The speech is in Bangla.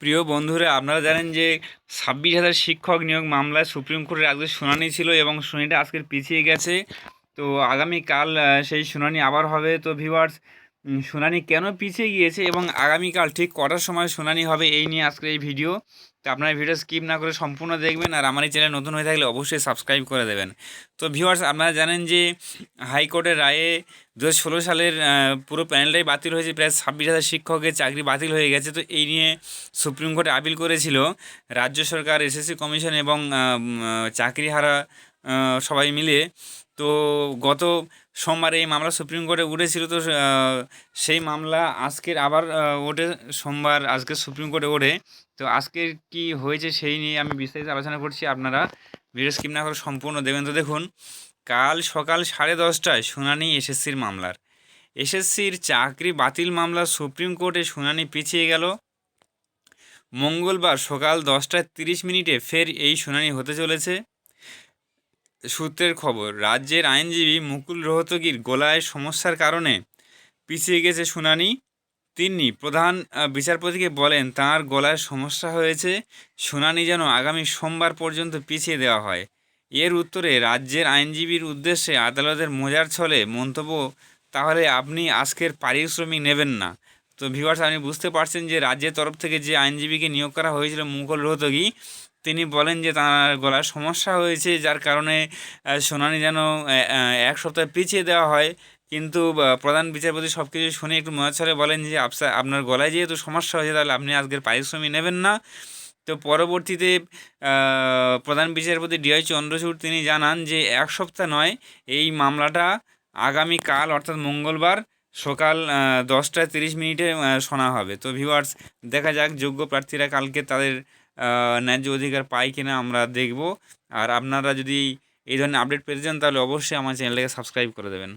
প্রিয় বন্ধুরা, আপনারা জানেন যে ছাব্বিশ হাজার শিক্ষক নিয়োগ মামলায় সুপ্রিম কোর্টের আজকে শুনানি ছিল এবং শুনানিটা আজকে পিছিয়ে গেছে। তো আগামীকাল কাল সেই শুনানি আবার হবে। তো ভিউয়ার্স শুনানি কেন পিছিয়ে গিয়েছে এবং আগামীকাল ঠিক কটার সময় শুনানি হবে এই নিয়ে আজকের এই ভিডিও তো আপনারা ভিডিও স্কিপ না করে সম্পূর্ণ দেখবেন আর আমার এই চ্যানেল নতুন হয়ে থাকলে অবশ্যই সাবস্ক্রাইব করে দেবেন। তো ভিউয়ার্স আপনারা জানেন যে হাইকোর্টের রায়ে দু সালের পুরো প্যানেলটাই বাতিল হয়েছে, প্রায় ছাব্বিশ হাজার শিক্ষকের চাকরি বাতিল হয়ে গেছে। তো এই নিয়ে সুপ্রিম কোর্টে আপিল করেছিল রাজ্য সরকার এসএসসি কমিশন এবং চাকরি হারা সবাই মিলে। তো গত সোমবার এই মামলা সুপ্রিম কোর্টে উঠেছিল, তো সেই মামলা আজকের আবার ওঠে সোমবার, আজকে সুপ্রিম কোর্টে ওঠে। তো আজকের কি হয়েছে সেই নিয়ে আমি বিস্তারিত আলোচনা করছি, আপনারা ভিডিও স্কিপ না করে সম্পূর্ণ দেবেন তো দেখুন, কাল সকাল সাড়ে দশটায় শুনানি এসএসসির মামলার। এসএসসির চাকরি বাতিল মামলা সুপ্রিম কোর্টে শুনানি পিছিয়ে গেল। মঙ্গলবার সকাল দশটায় তিরিশ মিনিটে ফের এই শুনানি হতে চলেছে। সূত্রের খবর, রাজ্যের আইনজীবী মুকুল রোহতগির গলায় সমস্যার কারণে পিছিয়ে গেছে শুনানি। তিনি প্রধান বিচারপতিকে বলেন, তার গলায় সমস্যা হয়েছে। শুনানি যেন আগামী সোমবার পর্যন্ত পিছিয়ে দেওয়া হয়। এর উত্তরে রাজ্যের আইনজীবীর উদ্দেশ্যে আদালতের মজার ছলে মন্তব্য, তাহলে আপনি আজকের পারিশ্রমিক নেবেন না। তো ভিউয়ার্স আপনি বুঝতে পারছেন যে রাজ্যের তরফ থেকে যে আইনজীবীকে নিয়োগ করা হয়েছিল মুকুল রোহতগি, তিনি বলেন যে তার গলার সমস্যা হয়েছে, যার কারণে শুনানি যেন এক সপ্তাহ পিছিয়ে দেওয়া হয়। কিন্তু প্রধান বিচারপতি সব কিছু শুনে একটু মজার ছলে বলেন যে, আপসা, আপনার গলায় যেহেতু সমস্যা হয়েছে, তাহলে আপনি আজকের পারিশ্রমিক নেবেন না। তো পরবর্তীতে প্রধান বিচারপতি ডিআই চন্দ্রচূড়, তিনি জানান যে, এক সপ্তাহ নয়, এই মামলাটা আগামীকাল, অর্থাৎ মঙ্গলবার সকাল দশটা তিরিশ মিনিটে শোনা হবে। তো ভিউয়ার্স দেখা যাক, যোগ্য প্রার্থীরা কালকে তাদের ন্যায্য অধিকার পায় কিনা আমরা দেখব। আর আপনারা যদি এই ধরনের আপডেট পেতে চান, তাহলে অবশ্যই আমার চ্যানেলটাকে সাবস্ক্রাইব করে দেবেন।